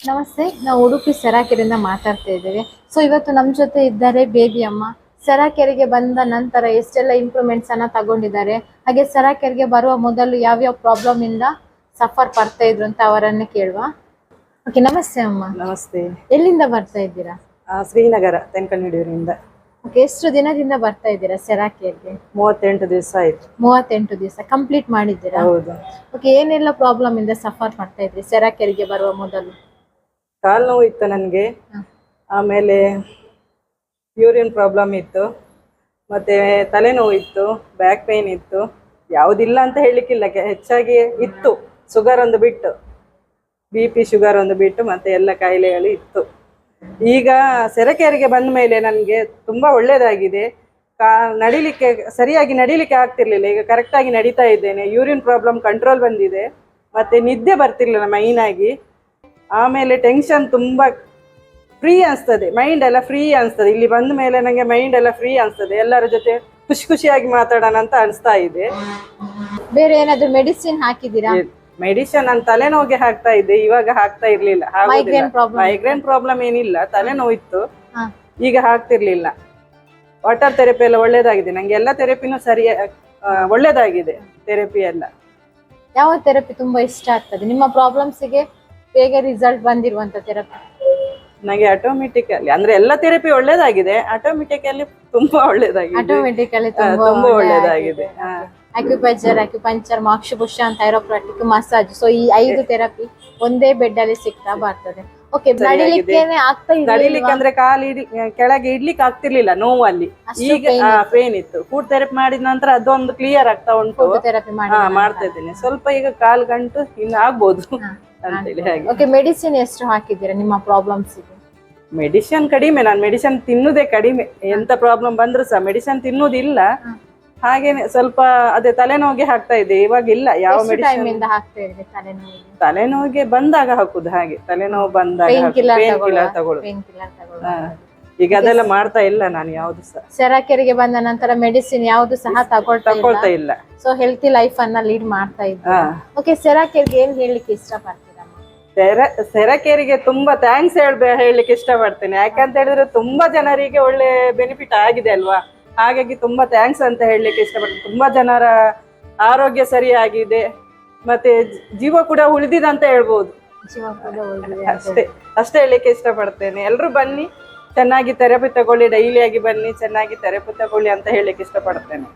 ನಮಸ್ತೆ ನಾವು ಉಡುಪಿ ಸರಾಕೆರೆಯಿಂದ ಮಾತಾಡ್ತಾ ಇದ್ದೇವೆ. ಸೊ ಇವತ್ತು ನಮ್ಮ ಜೊತೆ ಇದ್ದಾರೆ ಬೇಬಿ ಅಮ್ಮ. ಸರಾಕೆರೆಗೆ ಬಂದ ನಂತರ ಎಷ್ಟೆಲ್ಲ ಇಂಪ್ರೂವ್ಮೆಂಟ್ಸ್ ಅನ್ನ ತಗೊಂಡಿದ್ದಾರೆ. ಹಾಗೆ ಸರಾಕೆರೆಗೆ ಬರುವ ಮೊದಲು ಯಾವ್ಯಾವ ಪ್ರಾಬ್ಲಮ್ ಇಂದ ಸಫರ್ ಪಡ್ತಾ ಇದ್ರು ಅಂತ ಅವರನ್ನ ಕೇಳುವ. ಓಕೆ ನಮಸ್ತೆ ಅಮ್ಮ. ನಮಸ್ತೆ. ಎಲ್ಲಿಂದ ಬರ್ತಾ ಇದ್ದೀರಾ? ಆ, ಶ್ರೀನಗರ ತೆಂಕನಡಿಯೂರಿಂದ ಓಕೆ ಎಷ್ಟು ದಿನದಿಂದ ಬರ್ತಾ ಇದ್ದೀರಾ ಸೆರಾಕೆರೆಗೆ? ಮೂವತ್ತೆಂಟು ದಿವಸ ಆಯ್ತು. ಮೂವತ್ತೆಂಟು ದಿವಸ. ಕಂಪ್ಲೀಟ್ ಮಾಡಿದ್ದೀರಾ? ಹೌದು. ಓಕೆ ಏನೆಲ್ಲ ಪ್ರಾಬ್ಲಮ್ ಇಂದ ಸಫರ್ ಮಾಡ್ತಾ ಇದ್ರಿ ಸೆರಾಕೆರೆಗೆ ಬರುವ ಮೊದಲು? ಕಾಲು ನೋವು ಇತ್ತು ನನಗೆ ಆಮೇಲೆ ಯೂರಿನ್ ಪ್ರಾಬ್ಲಮ್ ಇತ್ತು. ಮತ್ತೆ ತಲೆನೋವು ಇತ್ತು ಬ್ಯಾಕ್ ಪೇನ್ ಇತ್ತು. ಯಾವುದಿಲ್ಲ ಅಂತ ಹೇಳಲಿಕ್ಕಿಲ್ಲ. ಹೆಚ್ಚಾಗಿ ಇತ್ತು. ಶುಗರ್ ಒಂದು ಬಿಟ್ಟು. ಬಿ ಪಿ ಶುಗರ್ ಒಂದು ಬಿಟ್ಟು ಮತ್ತೆ ಎಲ್ಲ ಕಾಯಿಲೆಗಳು ಇತ್ತು. ಈಗ ಸೆರೆಕೆರೆಗೆ ಬಂದ ಮೇಲೆ ನನಗೆ ತುಂಬ ಒಳ್ಳೆಯದಾಗಿದೆ ಕಾ ನಡಿಲಿಕ್ಕೆ ಸರಿಯಾಗಿ ನಡಿಲಿಕ್ಕೆ ಆಗ್ತಿರ್ಲಿಲ್ಲ. ಈಗ ಕರೆಕ್ಟಾಗಿ ನಡೀತಾ ಇದ್ದೇನೆ. ಯೂರಿನ್ ಪ್ರಾಬ್ಲಮ್ ಕಂಟ್ರೋಲ್ ಬಂದಿದೆ. ಮತ್ತೆ ನಿದ್ದೆ ಬರ್ತಿರ್ಲಿಲ್ಲ ಮೈನ್ ಆಗಿ. ಆಮೇಲೆ ಟೆನ್ಷನ್ ತುಂಬ ಫ್ರೀ ಅನಿಸ್ತದೆ ಮೈಂಡ್ ಎಲ್ಲ ಫ್ರೀ ಅನಿಸ್ತದೆ. ಇಲ್ಲಿ ಬಂದ ಮೇಲೆ ನನಗೆ ಮೈಂಡ್ ಎಲ್ಲ ಫ್ರೀ ಅನಿಸ್ತದೆ. ಎಲ್ಲರ ಜೊತೆ ಖುಷಿ ಖುಷಿಯಾಗಿ ಮಾತಾಡೋಣ ಅಂತ ಅನಿಸ್ತಾ ಇದೆ. ಬೇರೆ ಏನಾದ್ರು ಮೆಡಿಸಿನ್ ಹಾಕಿದ್ದೀರಾ? ಮೆಡಿಸಿನ್ ನಾನು ತಲೆನೋವಿಗೆ ಹಾಕ್ತಾ ಇದ್ದೆ. ಇವಾಗ ಹಾಕ್ತಾ ಇರ್ಲಿಲ್ಲ. ಮೈಗ್ರೇನ್ ಪ್ರಾಬ್ಲಮ್ ಏನಿಲ್ಲ. ತಲೆನೋವು ಇತ್ತು ಈಗ ಹಾಕ್ತಿರ್ಲಿಲ್ಲ. ವಾಟರ್ ಥೆರಪಿ ಎಲ್ಲ ಒಳ್ಳೇದಾಗಿದೆ. ನಂಗೆ ಎಲ್ಲ ಥೆರಪಿನೂ ಸರಿ ಒಳ್ಳೇದಾಗಿದೆ. ಥೆರಪಿ ಎಲ್ಲ. ಯಾವ ಥೆರಪಿ ತುಂಬಾ ಇಷ್ಟ ಆಗ್ತದೆ? ನಿಮ್ಮ ಪ್ರಾಬ್ಲಮ್ಸ್ಗೆ ಬೇಗ ರಿಸಲ್ಟ್ ಬಂದಿರುವಂತ ಥೆರಪಿ ನನಗೆ ಆಟೋಮೆಟಿಕಲಿ ಅಂದ್ರೆ ಎಲ್ಲ ಥೆರಪಿ ಒಳ್ಳೇದಾಗಿದೆ. ಆಟೋಮೆಟಿಕಲಿ ತುಂಬಾ ಒಳ್ಳೇದಾಗಿದೆ. ಆಟೋಮೆಟಿಕಲಿ ತುಂಬಾ ಒಳ್ಳೇದಾಗಿದೆ. ಅಕ್ಯುಪಂಚರ್ ಅಕ್ಯುಪಂಚರ್ ಅಂತ ಥೈರೋಪ್ರಾಟಿಕ್ ಮಸಾಜ್ ಸೊ ಈ ಐದು ಥೆರಪಿ ಒಂದೇ ಬೆಡ್ ಅಲ್ಲಿ ಸಿಗ್ತಾ ಬರ್ತದೆ. ಓಕೆ ನಡಿಲಿಕ್ಕೇನೆ ಆಗ್ತಾ ನಡಿಲಿಕ್ಕೆ ಅಂದ್ರೆ ಕಾಲು ಇಡಿ ಕೆಳಗೆ ಇಡ್ಲಿಕ್ಕೆ ಆಗ್ತಿರ್ಲಿಲ್ಲ ನೋವಲ್ಲಿ. ಈಗ ಪೇನ್ ಇತ್ತು. ಫುಡ್ ಥೆರಪಿ ಮಾಡಿದ ನಂತರ ಅದೊಂದು ಕ್ಲಿಯರ್ ಆಗ್ತಾ ಉಂಟು. ಥೆರಪಿ ಮಾಡ್ತಾ ಇದ್ದೇನೆ. ಸ್ವಲ್ಪ ಈಗ ಕಾಲು ಗಂಟು ಇನ್ನು ಆಗ್ಬೋದು. ಅಂತೇಳಿ ಹಾಗೆ. ಓಕೆ ಮೆಡಿಸಿನ್ ಎಷ್ಟು ಹಾಕಿದ್ದೀರಾ? ನಿಮ್ಮ ಪ್ರಾಬ್ಲಮ್ಸ್ ಮೆಡಿಸಿನ್ ಕಡಿಮೆ ನಾನು ಮೆಡಿಸಿನ್ ತಿನ್ನುದೇ ಕಡಿಮೆ. ಎಂತ ಪ್ರಾಬ್ಲಮ್ ಬಂದ್ರು ಸಹ ಮೆಡಿಸಿನ್ ತಿನ್ನುದಿಲ್ಲ. ಹಾಗೇನೆ ಸ್ವಲ್ಪ ಅದೇ ತಲೆನೋವಿಗೆ ಹಾಕ್ತಾ ಇದೆ ಇವಾಗ ಇಲ್ಲ ಯಾವ ಮೆಡಿಸಿನ್ ತಲೆನೋವಿಗೆ? ಬಂದಾಗ ಹಾಕುದು ಹಾಗೆ. ತಲೆನೋವು ಬಂದಾಗ ಪೇನ್ ಕಿಲ್ಲರ್ ಈಗ ಅದೆಲ್ಲ ಮಾಡ್ತಾ ಇಲ್ಲ ನಾನು ಯಾವ್ದು ಸಹ. ಸೆರಾಕೆರೆಗೆ ಬಂದ ನಂತರ ಮೆಡಿಸಿನ್ ಯಾವ್ದು ಸಹ ತಗೊಳ್ತಾ ಇಲ್ಲ. ತಗೊಳ್ತಾ ಇಲ್ಲ. ಸೊ ಹೆಲ್ತಿ ಲೈಫ್ ಅನ್ನ ಲೀಡ್ ಮಾಡ್ತಾ ಇದ್ದೆ ಓಕೆ ಸೆರಾಕೆರೆಗೆ ಏನ್ ಹೇಳಲಿಕ್ಕೆ ಇಷ್ಟಪಡ್ತೀರಮ್ಮ ಸೆರ ಸೆರಕೇರಿಗೆ ತುಂಬಾ ಥ್ಯಾಂಕ್ಸ್ ಹೇಳ್ಬೇ ಹೇಳಲಿಕ್ಕೆ ಇಷ್ಟಪಡ್ತೇನೆ. ಯಾಕಂತ ಹೇಳಿದ್ರೆ ತುಂಬಾ ಜನರಿಗೆ ಒಳ್ಳೆ ಬೆನಿಫಿಟ್ ಆಗಿದೆ ಅಲ್ವಾ? ಹಾಗಾಗಿ ತುಂಬಾ ಥ್ಯಾಂಕ್ಸ್ ಅಂತ ಹೇಳಲಿಕ್ಕೆ ಇಷ್ಟಪಡ್ತೇನೆ. ತುಂಬಾ ಜನರ ಆರೋಗ್ಯ ಸರಿಯಾಗಿದೆ. ಮತ್ತೆ ಜೀವ ಕೂಡ ಉಳಿದಿದೆ ಅಂತ ಹೇಳ್ಬೋದು. ಅಷ್ಟೇ ಅಷ್ಟೇ ಹೇಳಲಿಕ್ಕೆ ಇಷ್ಟಪಡ್ತೇನೆ. ಎಲ್ಲರೂ ಬನ್ನಿ ಚೆನ್ನಾಗಿ ಥೆರಪಿ ತಗೊಳ್ಳಿ ಡೈಲಿ ಆಗಿ ಬನ್ನಿ ಚೆನ್ನಾಗಿ ತೆರಪಿ ತಗೊಳ್ಳಿ ಅಂತ ಹೇಳಲಿಕ್ಕೆ ಇಷ್ಟಪಡ್ತೇನೆ.